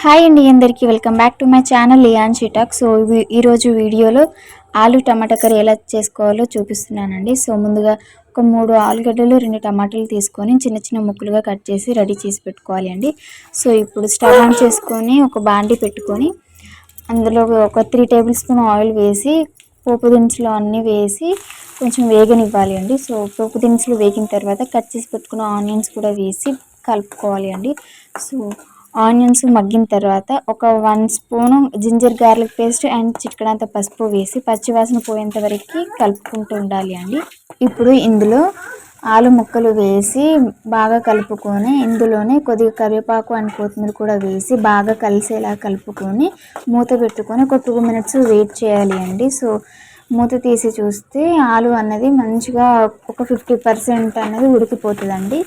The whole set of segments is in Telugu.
హాయ్ అండి అందరికీ welcome back to my channel Lyon చిటాక్ సో ఈరోజు వీడియోలో ఆలు టమాటా కర్రీ ఎలా చేసుకోవాలో చూపిస్తున్నానండి. సో ముందుగా ఒక మూడు ఆలుగడ్డలు రెండు టమాటాలు తీసుకొని చిన్న చిన్న ముక్కలుగా కట్ చేసి రెడీ చేసి పెట్టుకోవాలి అండి. సో ఇప్పుడు స్టవ్ ఆన్ చేసుకొని ఒక బాండి పెట్టుకొని అందులో ఒక త్రీ టేబుల్ స్పూన్ ఆయిల్ వేసి పోపు దినుసులు అన్నీ వేసి కొంచెం వేగనివ్వాలి అండి. సో పోపు దినుసులు వేగిన తర్వాత కట్ చేసి పెట్టుకున్న ఆనియన్స్ కూడా వేసి కలుపుకోవాలి అండి. సో ఆనియన్స్ మగ్గిన తర్వాత ఒక one spoon ginger garlic paste and చిక్కడంత పసుపు వేసి పచ్చివాసన పోయేంత వరకు కలుపుకుంటూ ఉండాలి అండి. ఇప్పుడు ఇందులో ఆలు ముక్కలు వేసి బాగా కలుపుకొని ఇందులోనే కొద్దిగా కరివేపాకు అండ్ కొత్తిమీర కూడా వేసి బాగా కలిసేలా కలుపుకొని మూత పెట్టుకొని ఒక టూ మినిట్స్ వెయిట్ చేయాలి అండి. సో మూత తీసి చూస్తే ఆలు అన్నది మంచిగా ఒక ఫిఫ్టీ పర్సెంట్ అనేది ఉడికిపోతుందండి.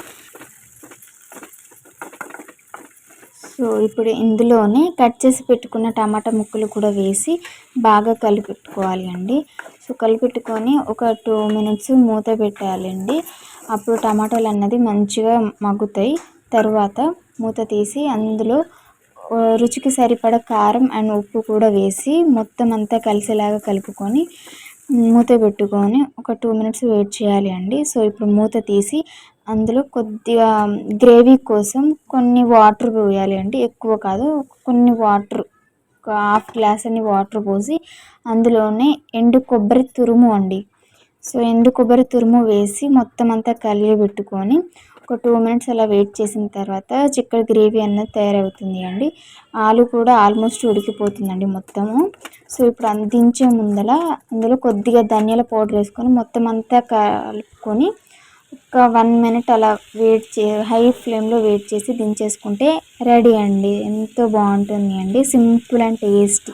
సో ఇప్పుడు ఇందులోనే కట్ చేసి పెట్టుకున్న టమాటా ముక్కలు కూడా వేసి బాగా కలిపెట్టుకోవాలి అండి. సో కలిపెట్టుకొని ఒక టూ మినిట్స్ మూత పెట్టాలండి అప్పుడు టమాటాలు అన్నది మంచిగా మగ్గుతాయి. తర్వాత మూత తీసి అందులో రుచికి సరిపడ కారం అండ్ ఉప్పు కూడా వేసి మొత్తం అంతా కలిసేలాగా కలుపుకొని మూత పెట్టుకొని ఒక టూ మినిట్స్ వెయిట్ చేయాలి అండి. సో ఇప్పుడు మూత తీసి అందులో కొద్దిగా గ్రేవీ కోసం కొన్ని వాటర్ పోయాలి అండి ఎక్కువ కాదు కొన్ని వాటర్ ఒక హాఫ్ గ్లాస్ అని వాటర్ పోసి అందులోనే ఎండు కొబ్బరి తురుము అండి. సో ఎండు కొబ్బరి తురుము వేసి మొత్తం అంతా కలిగి పెట్టుకొని ఒక టూ మినిట్స్ అలా వెయిట్ చేసిన తర్వాత చిక్కడి గ్రేవీ అన్నది తయారవుతుంది అండి. ఆలు కూడా ఆల్మోస్ట్ ఉడికిపోతుందండి మొత్తము. సో ఇప్పుడు అందించే ముందల అందులో కొద్దిగా ధనియాల పౌడర్ వేసుకొని మొత్తం అంతా కలుపుకొని ఒక వన్ మినిట్ అలా వెయిట్ చే హై ఫ్లేమ్లో వెయిట్ చేసి దించేసుకుంటే రెడీ అండి. ఎంతో బాగుంటుంది అండి. Simple and tasty.